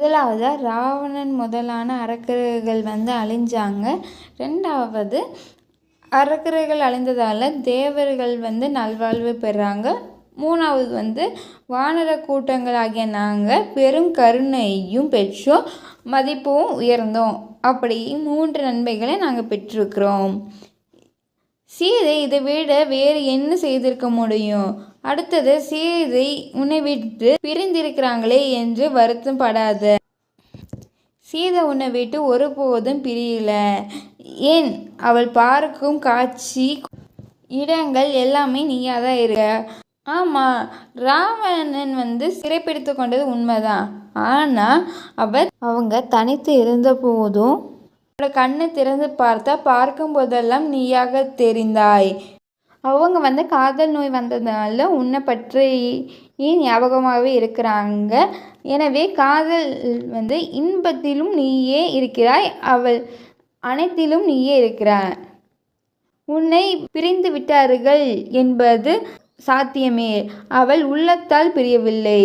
முதலாவதாக ராவணன் முதலான அரக்கர்கள் வந்து அழிஞ்சாங்க. ரெண்டாவது அரக்கர்கள் அழிந்ததால் தேவர்கள் வந்து நல்வாழ்வு பெறாங்க. மூணாவது வந்து வானர கூட்டங்களாகிய நாங்கள் பெரும் கருணையும் பெற்றோம் மதிப்பும் உயர்ந்தோம். அப்படி மூன்று நன்மைகளை நாங்கள் பெற்றிருக்கிறோம். சீதை இதை விட வேறு என்ன செய்திருக்க முடியும்? அடுத்தது சீதை உன்னை விட்டு பிரிந்திருக்கிறாங்களே என்று வருத்தம் படாத சீதை உன்னை விட்டு ஒருபோதும் பிரியல. ஏன்? அவள் பார்க்கும் காட்சி இடங்கள் எல்லாமே நீயாக தான் இருக்க. ஆமாம் ராவணன் வந்து சிறைப்பிடித்து கொண்டது உண்மைதான். ஆனால் அவர் அவங்க தனித்து இருந்த போதும் அவளோட கண்ணு திறந்து பார்த்தா பார்க்கும் போதெல்லாம் நீயாக தெரிந்தாய். அவங்க வந்து காதல் நோய் வந்ததுனால உன்னை பற்றி ஞாபகமாகவே இருக்கிறாங்க. எனவே காதல் வந்து இன்பத்திலும் நீயே இருக்கிறாய் அவள் அனைத்திலும் நீயே இருக்கிறாய். உன்னை பிரிந்து விட்டார்கள் என்பது சாத்தியமே. அவள் உள்ளத்தால் பிரியவில்லை.